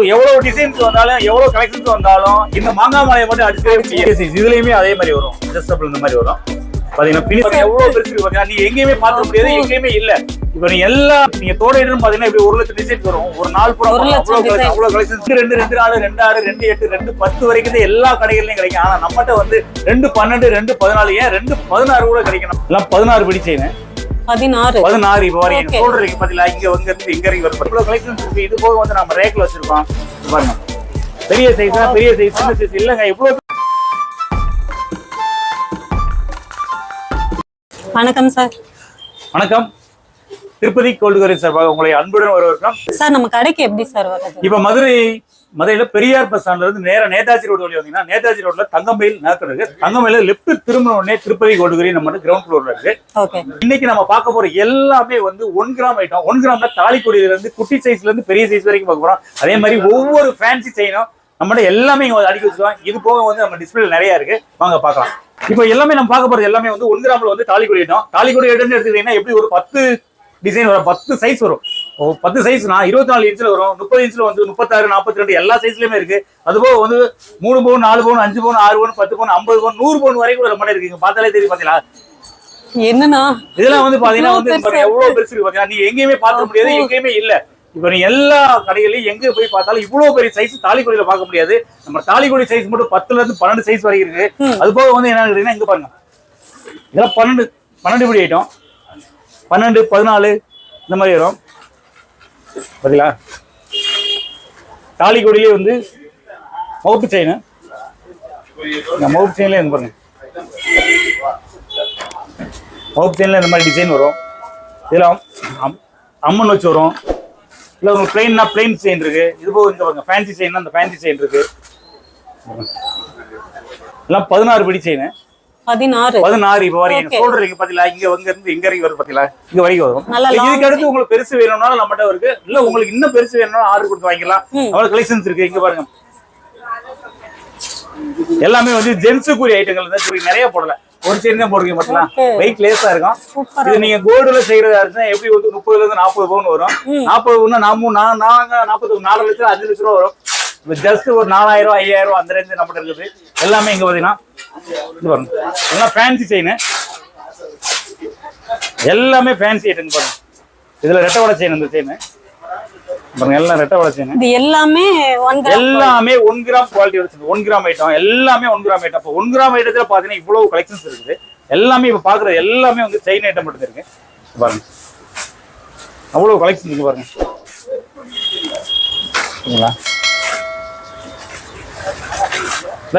எவ்வளவு டிசைன்ஸ் வந்தாலும் எவ்வளவு கலெக்ஷன்ஸ் வந்தாலும் இந்த மாங்காய் மலையை மட்டும் அடிச்சு இதுலயுமே அதே மாதிரி வரும். அட்ஜஸ்டபிள் இந்த மாதிரி வரும். பாத்தீங்கன்னா பினிஷ் எவ்வளவு பெருசு பாத்தீங்கன்னா நீங்க எங்கேயுமே பார்க்க முடியாது எங்கேயுமே இல்ல. இப்ப நீங்க எல்லாம் நீங்க தோட இடம் பாத்தீங்கன்னா இப்படி ஒரு லட்சம் டிசைன்ஸ் வரும். ஒரு நாள் பூரா அவ்வளவு கலெக்ஷன் ரெண்டு ரெண்டு நாலு ரெண்டு ஆறு ரெண்டு எட்டு ரெண்டு பத்து வரைக்கும் எல்லா கடைகள்லயும் கிடைக்கும். ஆனா நம்மகிட்ட வந்து ரெண்டு பன்னெண்டு ரெண்டு பதினாலு ஏன் ரெண்டு பதினாறு கூட கிடைக்கணும். எல்லாம் பதினாறு படி செய்யணும் பதினாறு. பதினாறு இப்போ வரீங்க Okay. சொல்றீங்க பாத்தீங்களா இங்க வந்து இருந்து இங்க வரைக்கும் வரும் இவ்வளவு கலெக்ஷன்ஸ் இருக்கு இது போக வந்து நம்ம ரேக்ல வச்சிருக்கோம். பாருங்க. பெரிய சைஸ் பெரிய சைஸ் சின்ன சைஸ் இல்லங்க இவ்வளவு வணக்கம் சார் வணக்கம். திருப்பதி கோல்டுகரை சார்பாக உங்களை அன்புடன் வரவேற்கிறோம். சார் நம்ம கடைக்கு எப்படி சார் வருது இப்ப மதுரை மதுரையில பெரியார் பஸ் ஸ்டாண்ட்ல இருந்து நேரா நேதாஜி ரோடு வழி வந்தீங்கன்னா நேதாஜி ரோட்ல தங்கமயில் நேரத்தில் இருக்கு. தங்கமயில லெஃப்ட் திரும்பின உடனே திருப்பதி கோல்டுகரி நம்ம கிரவுண்ட் ஃப்ளோர்ல இருக்கு. இன்னைக்கு நம்ம பார்க்க போற எல்லாமே வந்து ஒன் கிராம் ஐட்டம் ஒன் கிராம்ல தாலிக்கொடியில இருந்து குட்டி சைஸ்ல இருந்து பெரிய சைஸ் வரைக்கும் பார்க்க போறோம். அதே மாதிரி ஒவ்வொரு ஃபேன்சி செயினும் நம்மகிட்ட எல்லாமே இங்க அடிக்க வச்சிருக்கோம். இது போக வந்து நம்ம டிஸ்பிளே நிறைய இருக்கு. வாங்க பார்க்கலாம். இப்போ எல்லாமே நம்ம பார்க்க போறது எல்லாமே வந்து ஒன் கிராம்ல வந்து தாலிக்கொடி ஐட்டம் தாலிக்கொடி ஐட்டம்னு எடுத்துக்கிட்டீங்கன்னா எப்படி ஒரு பத்து டிசைன் வரும்? பத்து சைஸ் வரும். ஓ, பத்து சைஸ்னா இருபத்தி நாலு இன்ச்சில் வரும். முப்பது இன்ச்சில் வந்து முப்பத்தாறு நாற்பத்தி ரெண்டு எல்லா சைஸ்லயுமே இருக்கு. அதுபோக வந்து மூணு பவுன் நாலு பவுன் அஞ்சு பவுன் ஆறு பவுன் பத்து பவுன் ஐம்பது பவுன் நூறு பவுன் வரைக்கும் கூட நம்மகிட்ட இருக்குங்க பார்த்தாலே தெரியும் பாத்தீங்களா? என்னன்னா இதெல்லாம் வந்து பாத்தீங்கன்னா வந்து எவ்வளவு பெருசு இருக்கு பாத்தீங்கன்னா நீங்க எங்கேயுமே பார்க்க முடியாது எங்கேயுமே இல்ல. இப்ப நீ எல்லா கடைகளையும் எங்க போய் பார்த்தாலும் இவ்வளவு பெரிய சைஸ் தாலிக்கொடியில பார்க்க முடியாது. நம்ம தாலிக்கொடி சைஸ் மட்டும் பத்துல இருந்து பன்னெண்டு சைஸ் வரைக்கும் இருக்கு. அது போக வந்து என்ன கேட்டீங்கன்னா இங்க பாருங்க. இதெல்லாம் பன்னெண்டு பன்னெண்டு படி ஐட்டம் பன்னெண்டு பதினாலு இந்த மாதிரி வரும். பாத்தீங்களா? தாலிக்கொடியிலே வந்து மவுப்பு செயின் இந்த மவுப்பு செயின்ல இங்க பாருங்க. மவுப்பு செயின்ல இந்த மாதிரி டிசைன் வரும். இதில் அம்- அம்மன் வச்சு வரும். இல்லை உங்களுக்கு பிளெயின்னா பிளெயின் செயின் இருக்கு. இது போக இந்த பாருங்க ஃபேன்சி செயின்னா அந்த ஃபேன்சி செயின் இருக்கு. எல்லாம் பதினாறு படி செயின் பதினாறு. பதினாறு இப்போ வரீங்க Okay. சொல்றீங்க பாத்தீங்களா? இங்க இருந்து இங்க வரைக்கும் வரும் பாத்தீங்களா? இங்க வரைக்கும் வரும். இதுக்கு அடுத்து உங்களுக்கு பெருசு வேணும்னாலும் நம்மகிட்ட இருக்கு. இல்ல உங்களுக்கு இன்னும் பெருசு வேணும்னாலும் ஆர்டர் கொடுத்து வாங்கிக்கலாம். அவ்வளவு கலெக்ஷன்ஸ் இருக்கு. இங்க பாருங்க. எல்லாமே வந்து ஜென்ஸுக்குரிய ஐட்டங்கள் தான். இப்படி நிறைய போடல. ஒரு செயின் தான் போடுறீங்க Okay. வெயிட் லேஸா இருக்கும். இது நீங்க கோல்டுல செய்யறதா இருந்தா எப்படி வந்து முப்பதுல இருந்து நாற்பது பவுன் வரும். நாற்பது பவுன் நாம நாங்க நாற்பது நாலு லட்சம் அஞ்சு லட்சம் ரூபா வரும். ஜஸ்ட் ஒரு நாலாயிரம் ஐயாயிரம் அந்த ரேஞ்சு நம்மகிட்ட இருக்குது. எல்லாமே இங்க பாத்தீங்கன்னா இது பாருங்க. எல்லாம் ஃபேன்சி செயின் எல்லாமே ஃபேன்சி ஐட்டம் பாருங்க. இதுல ரெட்டை வடை செயின் இந்த செயின் பாருங்க எல்லாம் ரெட்டை வடை செயின் இது எல்லாமே எல்லாமே ஒன் கிராம் குவாலிட்டி வச்சிருக்கு ஒன் கிராம் ஐட்டம் எல்லாமே ஒன் கிராம் ஐட்டம் இப்போ ஒன் கிராம் ஐட்டத்துல பாத்தீங்கன்னா இவ்வளவு கலெக்ஷன்ஸ் இருக்குது. எல்லாமே இப்ப பாக்குறது எல்லாமே வந்து செயின் ஐட்டம் மட்டும் இருக்கு. பாருங்க. அவ்வளவு கலெக்ஷன் இருக்கு பாருங்க. இல்ல,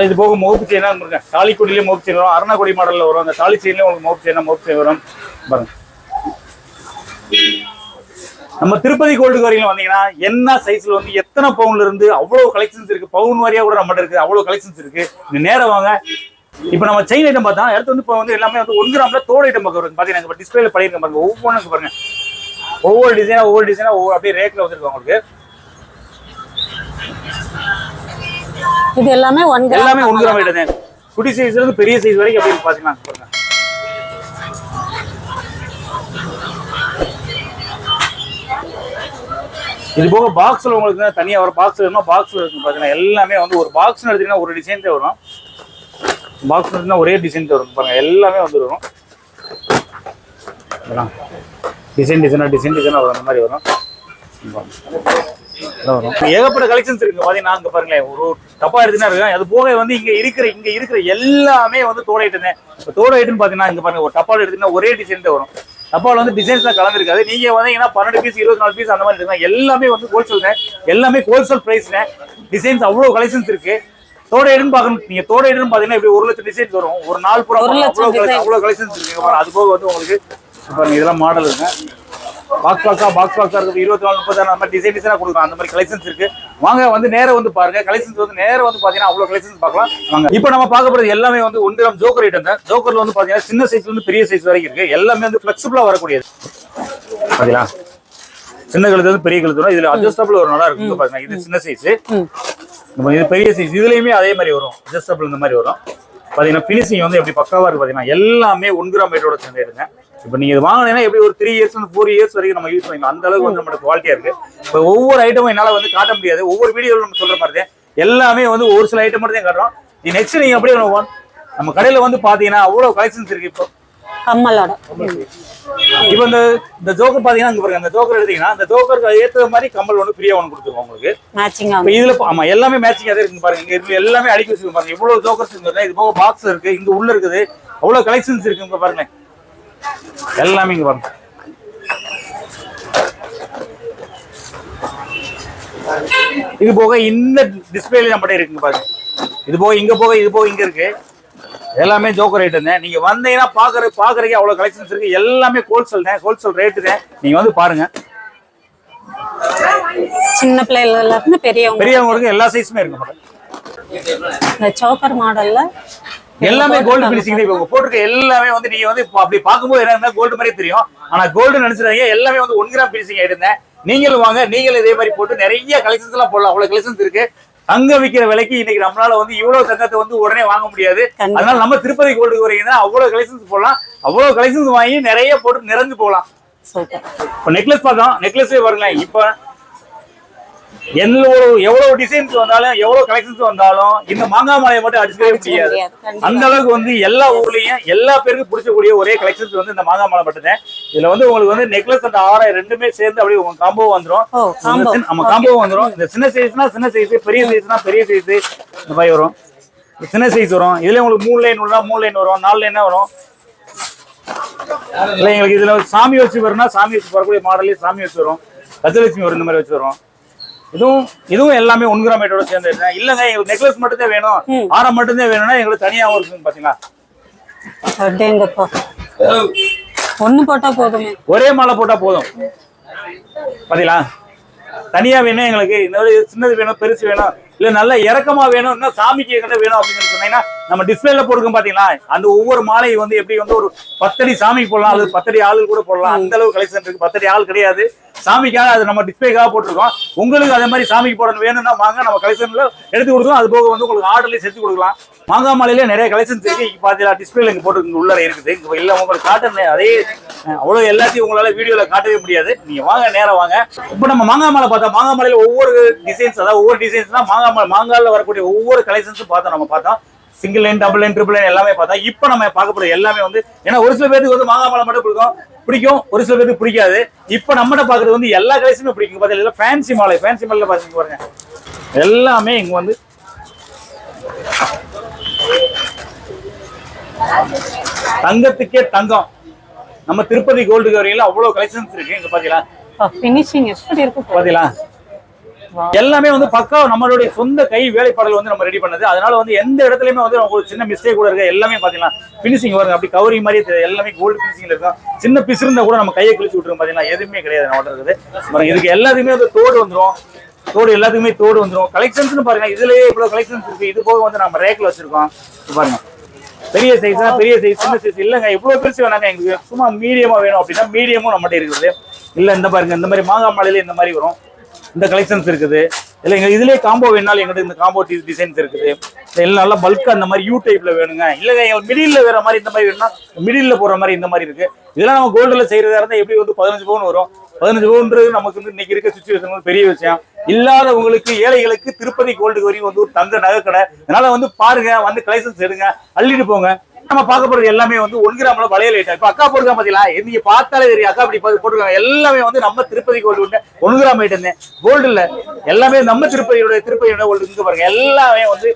இது போக மோப்பு செயினா இருக்கு தாலிக்கொடியிலே மோப்பு செயின் வரும். அருணாக்குடி மாடல்ல வரும். அந்த தாலி செயின்லயே உங்களுக்கு மோப்பு செயினா மோப்பு செயின் வரும். பாருங்க. நம்ம திருப்பதி கோல்டு வரையில வந்தீங்கன்னா என்ன சைஸ்ல வந்து எத்தனை பவுன்ல இருந்து அவ்வளவு கலெக்ஷன்ஸ் இருக்கு? பவுன் வாரியா கூட நம்மகிட்ட இருக்கு. அவ்வளவு கலெக்ஷன்ஸ் இருக்கு. நீங்க நேரம் வாங்க. இப்போ நம்ம செயின் ஐட்டம் பார்த்தா அடுத்து வந்து இப்போ வந்து எல்லாமே வந்து ஒன் கிராம்ல தோடு ஐட்டம் பார்க்க வருது. பாத்தீங்கன்னா இப்போ டிஸ்பிளேல பண்ணிருக்கேன் பாருங்க. ஒவ்வொன்றுக்கு பாருங்க. ஒவ்வொரு டிசைனா ஒவ்வொரு டிசைனா ஒவ்வொரு அப்படியே ரேட்ல வந்துருக்கு உங்களுக்கு. இது எல்லாமே ஒன் கிராம் எல்லாமே ஒன் கிராம் ஐட்டம் தான் குட்டி சைஸ்ல இருந்து பெரிய சைஸ் வரைக்கும் அப்படி பாத்தீங்கன்னா பாருங்க இது போக பாக்ஸ்ல உங்களுக்கு தான் தனியா வர பாக்ஸ் வேணுமா பாக்ஸ்ல இருக்கு பாத்தீங்கன்னா எல்லாமே வந்து ஒரு பாக்ஸ் எடுத்தீங்கன்னா ஒரு டிசைன் தான் வரும். பாக்ஸ் எடுத்தீங்கன்னா ஒரே டிசைன் தான் வரும் பாருங்க. எல்லாமே வந்து வரும். டிசைன் டிசைனா டிசைன் டிசைனா வரும் அந்த மாதிரி வரும். ஏகப்பட்ட கலெக்ஷன்ஸ் இருக்கு. பாத்தீங்கன்னா அங்க பாருங்களேன் ஒரு டப்பா எடுத்துனா இருக்கு அது போக வந்து இங்க இருக்கிற இங்க இருக்கிற எல்லாமே வந்து தோட ஐட்டம் இப்போ தோட ஐட்டம் பாத்தீங்கன்னா இங்க பாருங்க ஒரு டப்பால எடுத்தீங்கன்னா ஒரே டிசைன் தான் வரும். டப்பால வந்து டிசைன்ஸ் தான் கலந்துருக்காது. நீங்க வந்தீங்கன்னா பன்னெண்டு பீஸ் இருபத்தி நாலு பீஸ் அந்த மாதிரி இருக்குங்க. எல்லாமே வந்து ஹோல்சேல் எல்லாமே ஹோல்சேல் பிரைஸ் தான். டிசைன்ஸ் அவ்வளவு கலெக்ஷன்ஸ் இருக்கு. தோட ஐட்டம் பார்க்கணும். நீங்க தோட ஐட்டம் பாத்தீங்கன்னா இப்படி ஒரு லட்சம் டிசைன்ஸ் வரும். ஒரு நாள் பூரா. அவ்வளவு கலெக்ஷன்ஸ் இருக்கு. பாருங்க. அது போக வந்து உங்களுக்கு பாருங்க இதெல்லாம் மாடல் இருக்குங்க பாக்ஸ் பாக்ஸா பாக்ஸ் பாக்ஸா இருக்கு இருபத்தி நாலு முப்பத்தாறு அந்த மாதிரி டிசைன் டிசைனா அந்த மாதிரி கலெக்ஷன்ஸ் இருக்கு. வாங்க வந்து நேரம் வந்து பாருங்க. கலெக்ஷன்ஸ் வந்து நேரம் வந்து பாத்தீங்கன்னா அவ்வளவு கலெக்ஷன்ஸ் பார்க்கலாம். வாங்க. இப்போ நம்ம பார்க்க போறது எல்லாமே வந்து ஒன் கிராம் ஜோக்கர் ஐட்டம் தான். ஜோக்கர்ல வந்து பாத்தீங்கன்னா சின்ன சைஸ்ல இருந்து பெரிய சைஸ் வரைக்கும் இருக்கு. எல்லாமே வந்து ஃபிளெக்சிபிளா வரக்கூடியது. பாத்தீங்களா? சின்ன கழுத்து வந்து பெரிய கழுத்து இதுல அட்ஜஸ்டபிள் ஒரு நல்லா இருக்கு பாருங்க. இது சின்ன சைஸ். இது பெரிய சைஸ் இதுலயுமே அதே மாதிரி வரும். அட்ஜஸ்டபிள் இந்த மாதிரி வரும். பாத்தீங்கன்னா பினிஷிங் வந்து எப்படி பக்காவா இருக்கு பாத்தீங்கன்னா எல்லாமே ஒன் கிராம் ஐட்டோட சேர்ந்து எடுங்க. இப்போ நீங்க இது வாங்கினீங்கன்னா எப்படி ஒரு த்ரீ இயர்ஸ் ஃபோர் இயர்ஸ் வரைக்கும் நம்ம யூஸ் பண்ணிக்கலாம். அந்த அளவுக்கு வந்து நம்மளுக்கு குவாலிட்டியா இருக்கு. இப்போ ஒவ்வொரு ஐட்டமும் என்னால வந்து காட்ட முடியாது. ஒவ்வொரு வீடியோவில் நம்ம சொல்ற மாதிரி தான் எல்லாமே வந்து ஒரு சில ஐட்டம் மட்டும் தான் காட்டுறோம். இது நெக்ஸ்ட் நீங்க அப்படியே ஒண்ணு நம்ம கடையில வந்து பாத்தீங்கன்னா அவ்வளவு கலெக்ஷன்ஸ் இருக்கு இப்போ. கம்மலோட. இப்போ இந்த இந்த ஜோக்கர் பாத்தீங்கன்னா இங்க பாருங்க இந்த ஜோக்கர் எடுத்தீங்கன்னா இந்த ஜோக்கருக்கு ஏத்த மாதிரி கம்மல் ஒன்று ஃப்ரீயா ஒன்று கொடுத்துருவோம் உங்களுக்கு. மேட்சிங்கா இப்போ இதுல பா- ஆமா எல்லாமே மேட்சிங் அதே இருக்கு பாருங்க. இங்க இருக்கு எல்லாமே அடுக்கி வச்சிருக்கு பாருங்க. இவ்வளவு ஜோக்கர்ஸ் இருக்கு இது போக பாக்ஸ் இருக்கு இங்க உள்ள இருக்குது. அவ்வளவு கலெக்ஷன்ஸ் இருக்கு இங்க பாருங்க. எல்லாமே இங்க பாருங்க. இது போக இந்த டிஸ்பிளேல நம்மகிட்ட இருக்குங்க பாருங்க. இது போக இங்க போக இது போக இங்க இருக்கு. எல்லாமே ஜோக்கர் ரேட் தான் நீங்க வந்தீங்கன்னா பாக்குற பாக்குறதுக்கு அவ்வளவு கலெக்ஷன்ஸ் இருக்கு. எல்லாமே ஹோல்சேல் தான் ஹோல்சேல் ரேட்டு தான் நீங்க வந்து பாருங்க. சின்ன பிள்ளைகள்ல இருந்து பெரியவங்க. பெரியவங்களுக்கு எல்லா சைஸுமே இருக்கு மேடம் இந்த சோக்கர் மாடல்ல எல்லாமே கோல்டு பினிஷிங் இப்போ போட்டிருக்க எல்லாமே வந்து நீங்க வந்து அப்படி பார்க்கும்போது என்ன கோல்டு மாதிரியே தெரியும். ஆனா கோல்டு நினைச்சிருந்தீங்க எல்லாமே வந்து ஒன் கிராம் பினிஷிங் ஆயிருந்தேன் நீங்களும் வாங்க நீங்களும் இதே மாதிரி போட்டு நிறைய கலெக்ஷன்ஸ் எல்லாம் போடலாம். அவ்வளவு கலெக்ஷன்ஸ் இருக்கு. தங்க விக்கிற விலைக்கு இன்னைக்கு நம்மளால வந்து இவ்வளவு தங்கத்தை வந்து உடனே வாங்க முடியாது. அதனால நம்ம திருப்பதி கோல்டுக்கு வரீங்கன்னா அவ்வளவு கலெக்ஷன்ஸ் போடலாம். அவ்வளவு கலெக்ஷன்ஸ் வாங்கி நிறைய போட்டு நிறைஞ்சு போகலாம். நெக்லஸ் பார்த்தோம் நெக்லஸே பாருங்களேன். இப்போ எவ்வளவு எவ்வளவு டிசைன்ஸ் வந்தாலும் எவ்வளவு கலெக்ஷன்ஸ் வந்தாலும் இந்த மாங்காய் மாலையை மட்டும் அடிச்சுக்கவே முடியாது. அந்த அளவுக்கு வந்து எல்லா ஊர்லயும் எல்லா பேருக்கும் பிடிச்சக்கூடிய ஒரே கலெக்ஷன்ஸ் வந்து இந்த மாங்காய் மாலை மட்டும்தான். இதுல வந்து உங்களுக்கு வந்து நெக்லஸ் அந்த ஆரம் ரெண்டுமே சேர்ந்து அப்படியே உங்க காம்போ combo. நம்ம காம்போ வந்துரும். இந்த சின்ன சைஸ்னா சின்ன சைஸ் பெரிய சைஸ்னா பெரிய சைஸ் இந்த மாதிரி வரும். சின்ன சைஸ் வரும். இதுல உங்களுக்கு மூணு லைன் உள்ள மூணு லைன் வரும். நாலு லைன் வரும். இல்ல எங்களுக்கு இதுல சாமி வச்சு வரும்னா சாமி வச்சு வரக்கூடிய மாடலே சாமி வச்சு வரும். கஜலட்சுமி வரும் இந்த மாதிரி வச்சு வரும். இதுவும் இதுவும் எல்லாமே ஒன் கிராம் ரேட்டோட சேர்ந்து. இல்லங்க எங்களுக்கு நெக்லஸ் மட்டும் தான் வேணும் ஆரம் மட்டும் தான் வேணும்னா எங்களுக்கு தனியாவும் இருக்குங்க பாத்தீங்களா? அப்படிங்கப்பா ஒண்ணு போட்டா போதுமே. ஒரே மாலை போட்டா போதும். பாத்தீங்களா? தனியா வேணும் எங்களுக்கு. இந்த சின்னது வேணும் பெருசு வேணும். இல்ல நல்ல இறக்கமா வேணும். இன்னும் சாமிக்கு எங்கிட்ட வேணும் அப்படின்னு சொன்னீங்கன்னா நம்ம டிஸ்பிளேல போடுறோம் பாத்தீங்களா? அந்த ஒவ்வொரு மாலை வந்து எப்படி வந்து ஒரு பத்தடி சாமிக்கு போடலாம் அல்லது பத்தடி ஆளு கூட போடலாம். அந்த அளவு கலெக்ஷன் இருக்கு. பத்தடி ஆள் கிடையாது. சாமிக்காக அது நம்ம டிஸ்பிளேக்காக போட்டிருக்கோம். உங்களுக்கு அதே மாதிரி சாமிக்கு போடணும் வேணும்னா வாங்க நம்ம கலெக்ஷன்ல எடுத்து கொடுத்தோம் அது போக வந்து உங்களுக்கு ஆர்டர்லயே செஞ்சு கொடுக்கலாம். மாங்காய் நிறைய கலெக்ஷன்ஸ் இருக்கு. இங்க பாத்தீங்களா டிஸ்பிளேல இங்க போட்டு உள்ள இருக்குது. இங்க இல்ல உங்களுக்கு காட்டணும் அதே அவ்வளவு எல்லாத்தையும் உங்களால வீடியோல காட்டவே முடியாது. நீங்க வாங்க நேரம் வாங்க. இப்போ நம்ம மாங்காய் மாலை பார்த்தோம் மாங்காய் ஒவ்வொரு டிசைன்ஸ் அதாவது ஒவ்வொரு டிசைன்ஸ்னா மாங்காமலை மாங்காலில் வரக்கூடிய ஒவ்வொரு கலெக்ஷன்ஸும் பார்த்தோம் நம்ம பார்த்தோம். Single line double line triple line எல்லாமே பார்த்தா இப்போ நம்ம பார்க்க எல்லாமே வந்து ஏன்னா ஒரு சில பேருக்கு வந்து மாங்காய் மாலை மட்டும் கொடுக்கும். பிடிக்கும். ஒரு சில பேருக்கு பிடிக்காது. இப்போ நம்மகிட்ட பாக்குறது வந்து எல்லா கலெக்ஷனுமே பிடிக்கும். பார்த்தீங்களா ஃபேன்சி மாலை ஃபேன்சி மாலையில பாத்தீங்க பாருங்க. எல்லாமே இங்க வந்து தங்கத்துக்கே தங்கம். நம்ம திருப்பதி கோல்டு வரையில அவ்வளவு கலெக்ஷன்ஸ் இருக்கு. இங்க பாத்தீங்களா? பினிஷிங் எப்படி இருக்கு. பாரு. எல்லாமே வந்து பக்கா நம்மளுடைய சொந்த கை வேலைப்பாடல் வந்து நம்ம ரெடி பண்ணது. அதனால வந்து எந்த இடத்துலயுமே வந்து ஒரு சின்ன மிஸ்டேக் கூட இருக்கு எல்லாமே பாத்தீங்கன்னா பினிஷிங் வருங்க அப்படி கவரிங் மாதிரி எல்லாமே கோல்டு பினிஷிங்ல இருக்கும் சின்ன பிசு இருந்தா கூட நம்ம கையை கிழிச்சு விட்டுரும் பாத்தீங்கன்னா எதுவுமே கிடையாது நம்ம இருக்குது இதுக்கு எல்லாத்துக்குமே வந்து தோடு வந்துரும். தோடு எல்லாத்துக்குமே தோடு வந்துரும். கலெக்ஷன்ஸ்னு பாருங்க இதுலயே இவ்வளவு கலெக்ஷன்ஸ் இருக்கு. இது போக வந்து நம்ம ரேக்ல வச்சிருக்கோம். பாருங்க. பெரிய சைஸ்னா பெரிய சைஸ் சின்ன சைஸ் இல்லங்க இவ்வளவு பெருசு வேணாங்க. எங்களுக்கு சும்மா மீடியமா வேணும் அப்படின்னா மீடியமும் நம்மகிட்ட இருக்குது இல்ல இந்த பாருங்க இந்த மாதிரி மாங்காய் மாலையில இந்த மாதிரி வரும். இந்த கலெக்ஷன்ஸ் இருக்குது. இல்லை எங்கள் இதுலேயே காம்போ வேணாலும் எங்கிட்ட இந்த காம்போ டிசைன்ஸ் இருக்குது. இல்லை எல்லாம் நல்லா பல்காக அந்த மாதிரி யூ டைப்பில் வேணுங்க. இல்லைங்க எங்களுக்கு மிடில்ல வேற மாதிரி இந்த மாதிரி வேணும்னா மிடிலில் போடுற மாதிரி இந்த மாதிரி இருக்குது இதெல்லாம் நம்ம கோல்டில் செய்கிறதா இருந்தால் எப்படி வந்து பதினஞ்சு பவுன் வரும்? பதினஞ்சு பவுன்றது நமக்கு வந்து இன்னைக்கு இருக்க சுச்சுவேஷன் வந்து பெரிய விஷயம். இல்லாதவங்களுக்கு ஏழைகளுக்கு திருப்பதி கோல்டு வரையும் வந்து ஒரு தங்க நகை கடை அதனால வந்து பாருங்க வந்து கலெக்ஷன்ஸ் எடுங்க. அள்ளிட்டு போங்க. நம்ம பார்க்க போறது எல்லாமே வந்து ஒன் கிராம்ல வளையல் ஐட்டம் இப்ப அக்கா போடுறா பாத்தீங்களா? நீங்க பார்த்தாலே தெரியும். அக்கா அப்படி போட்டுருக்காங்க. எல்லாமே வந்து நம்ம திருப்பதி கோல்டு உண்டு. ஒன் கிராம் ஐட்டம் கோல்டு இல்ல. எல்லாமே நம்ம திருப்பதியோட திருப்பதியோட கோல்டு இங்க பாருங்க. எல்லாமே வந்து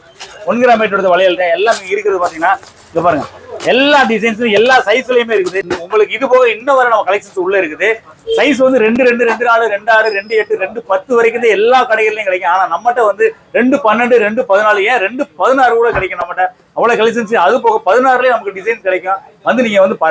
ஒன் கிராம் ஐட்டோட வளையல் தான். எல்லாமே இருக்கிறது பாத்தீங்கன்னா இங்க பாருங்க. எல்லா டிசைன்ஸும் எல்லா சைஸ்லயுமே இருக்குது. உங்களுக்கு இது போக இன்னும் வர நம்ம கலெக்ஷன்ஸ் உள்ள இருக்குது. சைஸ் வந்து ரெண்டு ரெண்டு ரெண்டு நாலு ரெண்டு ஆறு ரெண்டு எட்டு ரெண்டு பத்து வரைக்கும் எல்லா கடைகள்லயும் கிடைக்கும். ஆனா நம்மகிட்ட வந்து ரெண்டு பன்னெண்டு ரெண்டு பதினாலு ஏன் ரெண்டு பதினாறு கூட கிடைக்கும் நம்மகிட்ட. அவ்வளவு கலெக்ஷன்ஸ் அது போக பதினாறுலயே நமக்கு டிசைன் கிடைக்கும். வந்து நீங்க வந்து பாருங்க.